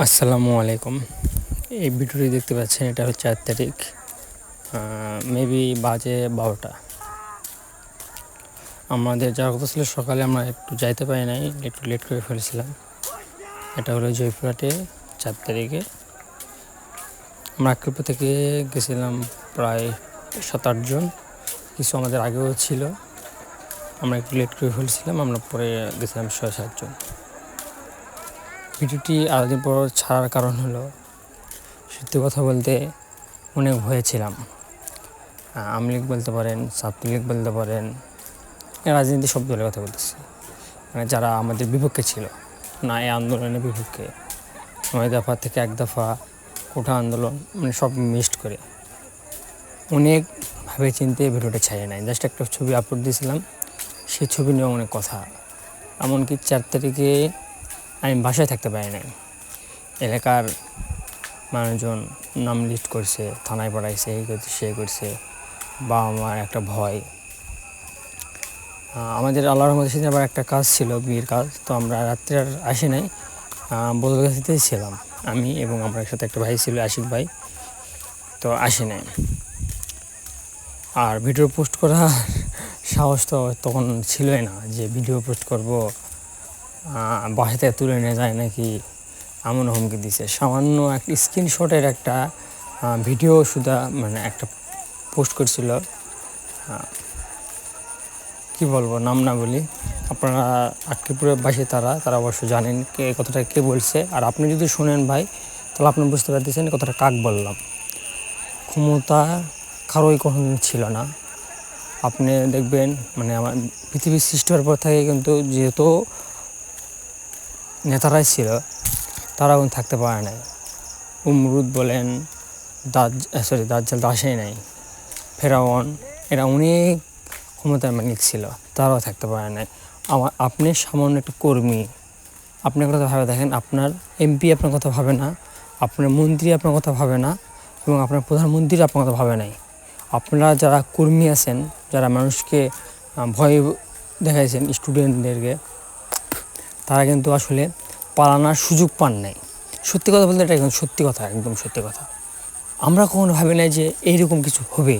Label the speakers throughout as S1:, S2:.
S1: আসসালামু আলাইকুম। এই ভিডিওটি দেখতে পাচ্ছেন, এটা হচ্ছে চার তারিখ মেবি বাজে বারোটা। আমাদের যাওয়ার কথা ছিল সকালে, আমরা একটু যাইতে পারি নাই, একটু লেট করে ফেলেছিলাম। এটা হলো জয়পুরহাটে চার তারিখে। আমরা আকৃপ থেকে গেছিলাম প্রায় সাত আটজন কিছু আমাদের আগেও ছিল। আমরা একটু লেট করে ফেলেছিলাম, আমরা পরে গেছিলাম ছয় সাতজন ভিডিওটি আলাদিন পর ছাড়ার কারণ হলো, সত্যি কথা বলতে অনেক ভয়ে ছিলাম আওয়ামী লীগ বলতে পারেন, ছাত্রলীগ বলতে পারেন, রাজনীতি সব দলের কথা বলতেছি। মানে যারা আমাদের বিপক্ষে ছিল, না এই আন্দোলনের বিপক্ষে, নয় দফা থেকে এক দফা কোঠা আন্দোলন মানে সব মিক্সড করে। অনেক ভাবে চিনতে ভিডিওটা ছাড়িয়ে নেয় জাস্ট একটা ছবি আপলোড দিয়েছিলাম, সেই ছবি নিয়ে অনেক কথা। এমনকি চার তারিখে আমি বাসায় থাকতে পারি নাই। এলাকার মানুষজন নাম লিস্ট করছে, থানায় পড়াইছে এই করছে, সে করছে, বাবা মার একটা ভয়। আমাদের আল্লাহ মধ্যে সেদিন আবার একটা কাজ ছিল, বিয়ের কাজ, তো আমরা রাত্রে আর আসি নাই। বদলগাছিতেই ছিলাম আমি এবং আমার সাথে একটা ভাই ছিল, আশিক ভাই, তো আসি নাই। আর ভিডিও পোস্ট করার সাহস তো তখন ছিলই না যে ভিডিও পোস্ট করব বাসাতে তুলে নিয়ে যায় নাকি এমন হুমকি দিছে? সামান্য একটা স্ক্রিনশটের একটা ভিডিও সুদা মানে একটা পোস্ট করছিল। কি বলব, নাম না বলি। আপনারা আটকিপুরের বাসী তারা তারা অবশ্য জানেন কে, কথাটা কে বলছে। আর আপনি যদি শোনেন ভাই, তাহলে আপনি বুঝতে পারতেছেন কথাটা কাক বললাম। ক্ষমতা কারোই কখনো ছিল না। আপনি দেখবেন মানে আমার পৃথিবীর সৃষ্টি হওয়ার পর থেকে কিন্তু যেহেতু নেতারাই ছিল তারা এখন থাকতে পারে নাই। উমরুদ বলেন, দাজ সরি দাজ্জাল দাসেই নাই। ফেরাওয়ান এরা অনেক ক্ষমতার মালিক ছিল, তারাও থাকতে পারে নাই। আমার আপনি সামান্য একটা কর্মী, আপনার কথা ভাবে দেখেন, আপনার এমপি আপনার কথা ভাবে না, আপনার মন্ত্রী আপনার কথা ভাবে না, এবং আপনার প্রধানমন্ত্রী আপনার কথা ভাবে নাই। আপনারা যারা কর্মী আছেন, যারা মানুষকে ভয় দেখাইছেন স্টুডেন্টদেরকে তারা কিন্তু আসলে পালানোর সুযোগ পান নাই। সত্যি কথা বলতে এটা একদম সত্যি কথা, একদম সত্যি কথা। আমরা কখনো ভাবি নাই যে এইরকম কিছু হবে।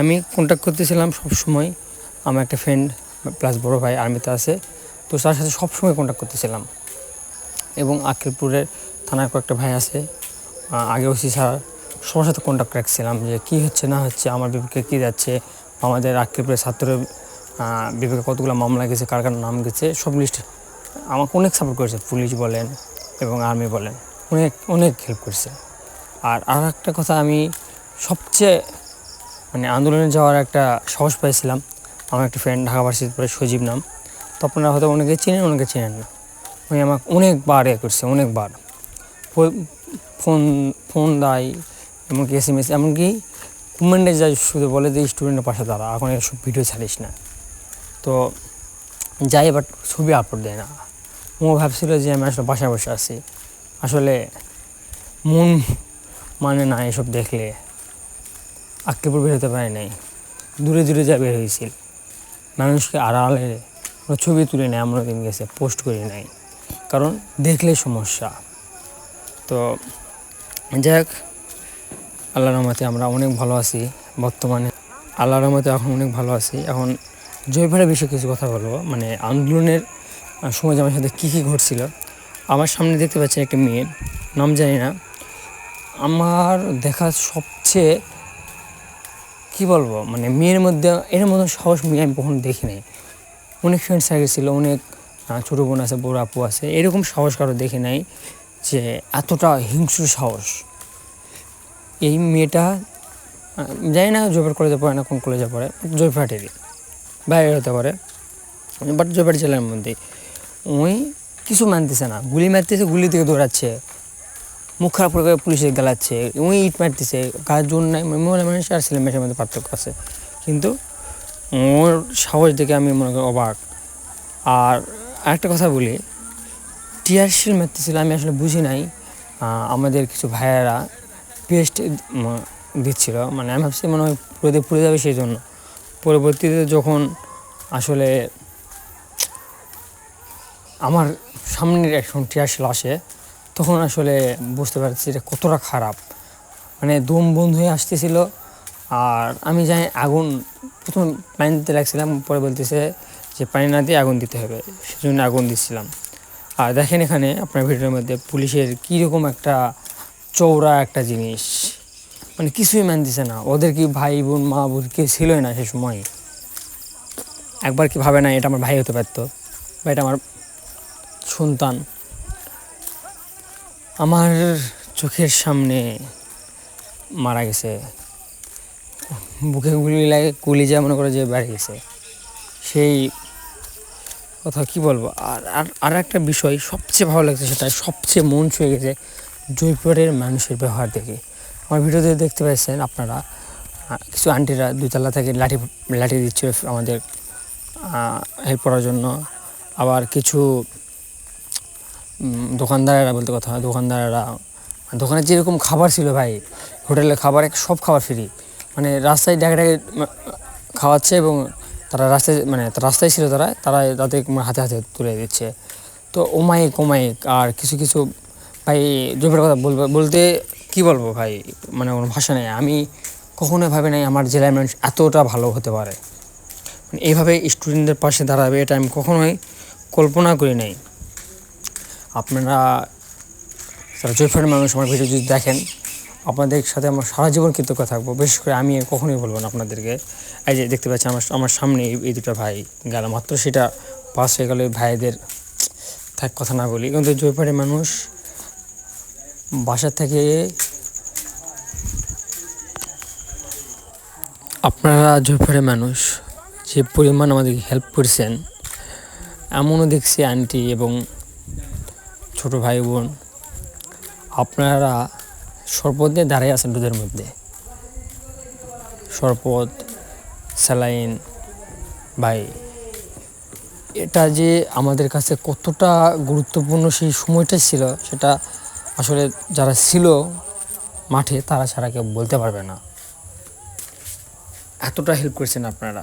S1: আমি কন্ট্যাক্ট করতেছিলাম সব সময় আমার একটা ফ্রেন্ড প্লাস বড় ভাই আর্মিতে আছে, তো তার সাথে সব সময় কন্ট্যাক্ট করতেছিলাম। এবং আকিরপুরের থানার কয়েকটা ভাই আছে আগে ওসি স্যার, সবার সাথে কন্ট্যাক্ট রাখছিলাম যে কী হচ্ছে, না হচ্ছে, আমার বিপক্ষে কী যাচ্ছে, আমাদের আকিরপুরের ছাত্রের বিপক্ষে কতগুলো মামলা গেছে, কার কার নাম গেছে, সব লিস্ট আমাকে অনেক সাপোর্ট করেছে পুলিশ বলেন এবং আর্মি বলেন। অনেক অনেক হেল্প করছে। আর আর একটা কথা আমি সবচেয়ে মানে আন্দোলনে যাওয়ার একটা সাহস পাইছিলাম। আমার একটা ফ্রেন্ড ঢাকা ভার্সিটির পরে সজীব নাম। তো আপনারা হয়তো অনেকে চিনেন, অনেকে চেনেন না। উনি আমাকে অনেকবার এ করছে, অনেকবার। ফোন ফোন দেয়, এমনকি এস এম এস এমনকি কমেন্টে যায় শুধু বলে যে স্টুডেন্টের পাশে তারা এখন এসব ভিডিও ছাড়িস না। তো যাই বাট ছবি আপলোড দেয় না। ও ভাবছিল যে আমি আসলে বাসায় বসে আছি। আসলে মন মানে না এসব দেখলে। আক্কেপুর বেরোতে পারে নাই। দূরে দূরে যা বের হয়েছিল মানুষকে আড়ালে ছবি তুলে নেয়, আমরা দিন গেছে পোস্ট করি নাই। কারণ দেখলে সমস্যা। তো যাই হোক, আল্লাহর রহমতে আমরা অনেক ভালো আছি। বর্তমানে আল্লাহর রহমতে এখন অনেক ভালো আছি। এখন জয়ভাড়া বিষয়ে কিছু কথা বলব। মানে আন্দোলনের সময় আমার সাথে কী কী ঘটছিল, আমার সামনে দেখতে পাচ্ছেন একটা মেয়ে, নাম জানি না। আমার দেখা সবচেয়ে, কি বলব মানে মেয়ের মধ্যে এর মতো সাহস মেয়ে আমি কখনো দেখি নাই। অনেক ফ্রেন্ড সার্কেল ছিল, অনেক ছোটো বোন আছে, বড় আপু আছে, এরকম সাহস কারও দেখি নাই যে এতটা হিংস্র সাহস। এই মেয়েটা জানি না জয়পাট কলেজে পড়ে না কোন কলেজে পড়ে জয়পাটেরই বাইরে হতে পারে। বাট জয়পাট ছেলের মধ্যে ওই কিছু মানতেছে না। গুলি মারতেছে, গুলি থেকে দৌড়াচ্ছে। মুখ খারাপ করে পুলিশে গেলাচ্ছে। ওই ইট মারতেছে। গাছ জোর নাই মহিলা মানুষ আর ছেলে মেয়ের মধ্যে পার্থক্য আছে। কিন্তু ওর সাহস দেখে আমি মনে করি অবাক। আর আরেকটা কথা বলি, টিয়ার শিল মারতেছিল, আমি আসলে বুঝি নাই। আমাদের কিছু ভাইয়েরা পেস্ট দিচ্ছিল। মানে আমি ভাবছি মনে হয় পুরো পুড়ে যাবে সেই জন্য। পরবর্তীতে যখন আসলে আমার সামনের একজন টিয়ার শিল আসে, তখন আসলে বুঝতে পারছি এটা কতটা খারাপ। মানে দম বন্ধ হয়ে আসতেছিল। আর আমি জানি আগুন, প্রথম পানি দিতে লাগছিলাম, পরে বলতেছে যে পানি না দিয়ে আগুন দিতে হবে, সেজন্য আগুন দিচ্ছিলাম। আর দেখেন এখানে আপনার ভিডিওর মধ্যে পুলিশের কীরকম একটা চৌড়া একটা জিনিস। মানে কিছুই মানতেছে না। ওদের কি ভাই বোন, মা বোন কেউ ছিলই না সে সময়। একবার কি ভাবে না এটা আমার ভাই হতে পারতো। বা এটা আমার সন্তান। আমার চোখের সামনে মারা গেছে। বুকে গুলি লাগে, গুলি যা মনে করে যে বেড়ে গেছে। সেই কথা কি বলব? আর আর একটা বিষয় সবচেয়ে ভালো লাগছে সেটা, সবচেয়ে মন ছুঁয়ে গেছে জয়পুরের মানুষের ব্যবহার দেখে। আমার ভিডিওতে দেখতে পাচ্ছেন আপনারা। কিছু আন্টিরা দুতলা থেকে লাঠি লাঠি দিচ্ছে আমাদের হেল্প করার জন্য। আবার কিছু দোকানদারেরা বলতে কথা দোকানদারেরা, দোকানে যেরকম খাবার ছিল ভাই হোটেলের খাবার, এক- সব খাবার ফ্রি মানে রাস্তায় ডেকে ডেকে খাওয়াচ্ছে এবং তারা রাস্তায় মানে রাস্তায় ছিল তারা তারা তাদের হাতে হাতে তুলে দিচ্ছে। তো ওমাইক ওমাইক আর কিছু কিছু, ভাই, জমির কথা বলতে কি বলব ভাই? মানে কোনো ভাষা নেই। আমি কখনোই ভাবি নাই আমার জেলার মানুষ এতটা ভালো হতে পারে। মানে এইভাবে স্টুডেন্টদের পাশে দাঁড়াবে, এটা আমি কখনোই কল্পনা করি নাই। আপনারা যারা জয়ফারের মানুষ, আমার ভিডিও যদি দেখেন, আপনাদের সাথে আমার সারা জীবন কৃতজ্ঞ থাকব। বিশেষ করে আমি কখনোই বলব না আপনাদেরকে। এই যে দেখতে পাচ্ছি আমার আমার সামনে এই- দুটো ভাই গেল। মাত্র সেটা পাস হয়ে গেল ভাইদের, থাক, কথা না বলি। কিন্তু জয়পাড়ের মানুষ বাসা থেকে আপনারা জয়পাড়ের মানুষ, যে পরিমাণ আমাদেরকে হেল্প করেছেন, এমনও দেখছি আন্টি এবং ছোট ভাই বোন, আপনারা শরবত দাঁড়িয়ে আছেন রোদের মধ্যে। শরবত, স্যালাইন, ভাই, এটা যে আমাদের কাছে কতটা গুরুত্বপূর্ণ সেই সময়টা ছিল, সেটা আসলে যারা ছিল মাঠে তারা ছাড়া কেউ বলতে পারবে না। এতটা হেল্প করেছেন আপনারা।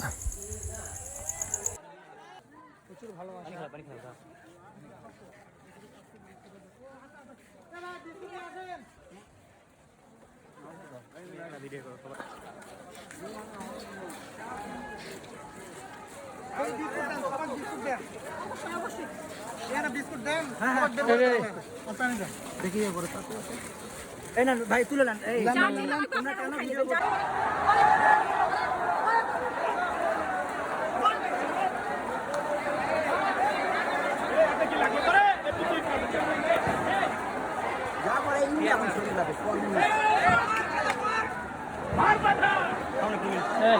S2: এই না ভাই তুলে নেন। এই তোমরা কেন ভিডিও করছ? যা করে ইন্ডিয়া এখন চলে যাবে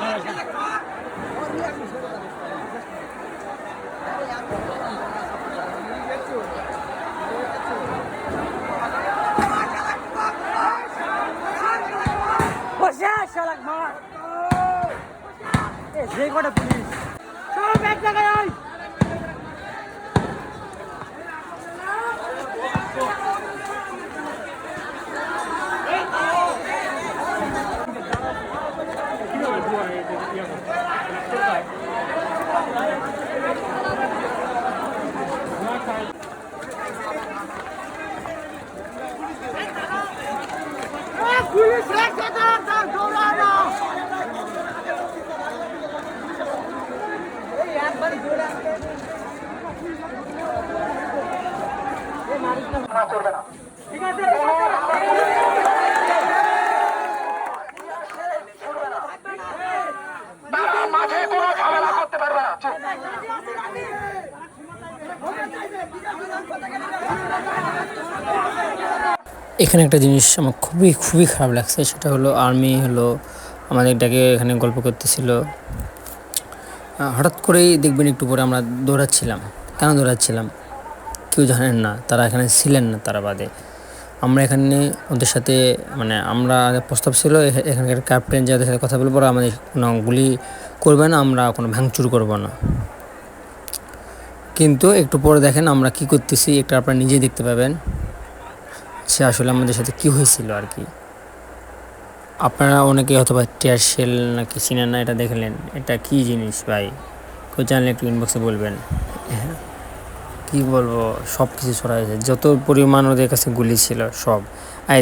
S2: বসে যে কটা পুলিশ? সব এক জায়গায় পুলিশ জায়গায় তার দৌড়ানো এই একবার দৌড়া
S1: এখানে একটা জিনিস আমার খুবই খুবই খারাপ লাগছে, সেটা হলো আর্মি হলো আমাদেরটাকে এখানে গল্প করতেছিল। হঠাৎ করেই দেখবেন একটু পরে আমরা দৌড়াচ্ছিলাম। কেন দৌড়াচ্ছিলাম? কেউ জানেন না, তারা এখানে ছিলেন না তারা বাদে। আমরা এখানে ওদের সাথে মানে আমরা প্রস্তাব ছিল এখানকার ক্যাপ্টেন যাদের সাথে কথা বলব আমাদের কোনো গুলি করবে না, আমরা কোনো ভাঙচুর করব না। কিন্তু একটু পরে দেখেন আমরা কি করতেছি, একটা আপনারা নিজেই দেখতে পাবেন সে আসলে আমাদের সাথে কি হয়েছিল আর কি। আপনারা অনেকে অথবা টিয়ার শেল নাকি চিনেন না, এটা দেখলেন, এটা কি জিনিস ভাই? কেউ জানলে একটু ইনবক্সে বলবেন। হ্যাঁ কি বলব, সব কিছু ছড়া হয়েছে। যত পরিমাণ ওদের কাছে গুলি ছিল, সব।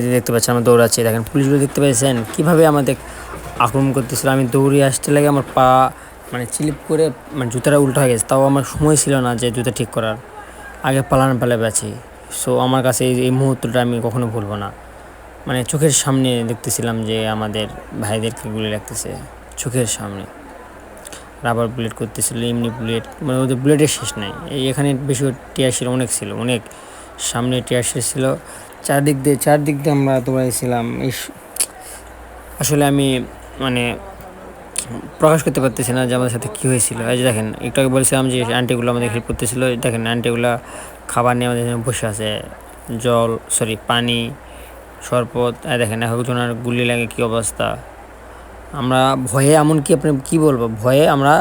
S1: যে দেখতে পাচ্ছেন, আমরা দৌড়াচ্ছি। দেখেন, পুলিশগুলো দেখতে পেয়েছেন কীভাবে আমাদের আক্রমণ করতেছিল। আমি দৌড়ে আসতে লাগে আমার পা মানে চিলিপ করে মানে জুতাটা উল্টো হয়ে গেছে। তাও আমার সময় ছিল না যে জুতা ঠিক করার। আগে পালানো পালে বেছি সো আমার কাছে এই এই মুহূর্তটা আমি কখনো ভুলবো না। মানে চোখের সামনে দেখতেছিলাম যে আমাদের ভাইদেরকে গুলি লাগতেছে। চোখের সামনে। রাবার বুলেট করতেছিল, এমনি বুলেট মানে ওদের বুলেটের শেষ নাই। এখানে বেশি টিয়ারশিল অনেক ছিল, অনেক সামনে টিয়ারশিল ছিল। চারদিক দিয়ে চারদিক দিয়ে আমরা দৌড়াইছিলাম আসলে আমি মানে প্রকাশ করতে পারতেছি না যে আমাদের সাথে কী হয়েছিল। এই যে দেখেন, একটু আগে বলছিলাম যে আন্টিগুলো আমাদের হেল্প করতেছিল। দেখেন আন্টিগুলো খাবার নিয়ে আমাদের বসে আছে। জল সরি পানি, শরবত, এই দেখেন একজনের গুলি লাগে কী অবস্থা। আমরা ভয়ে এমন কি আপনি কি বলব, ভয়ে আমরা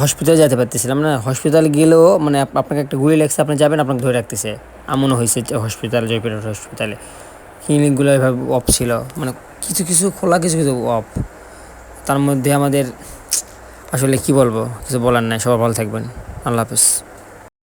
S1: হসপিটালে যেতে পারতেছিলাম না। হসপিটালে গেলেও মানে আপনাকে একটা গুলি লাগছে, আপনি যাবেন, আপনাকে ধরে রাখতেছে। এমনও হয়েছে হসপিটাল জয়পুর হসপিটালে ক্লিনিকগুলো এভাবে অফ ছিল। মানে কিছু কিছু খোলা, কিছু কিছু অফ তার মধ্যে আমাদের, আসলে কি বলব, কিছু বলার নাই। সবাই ভালো থাকবেন। আল্লাহ হাফিজ।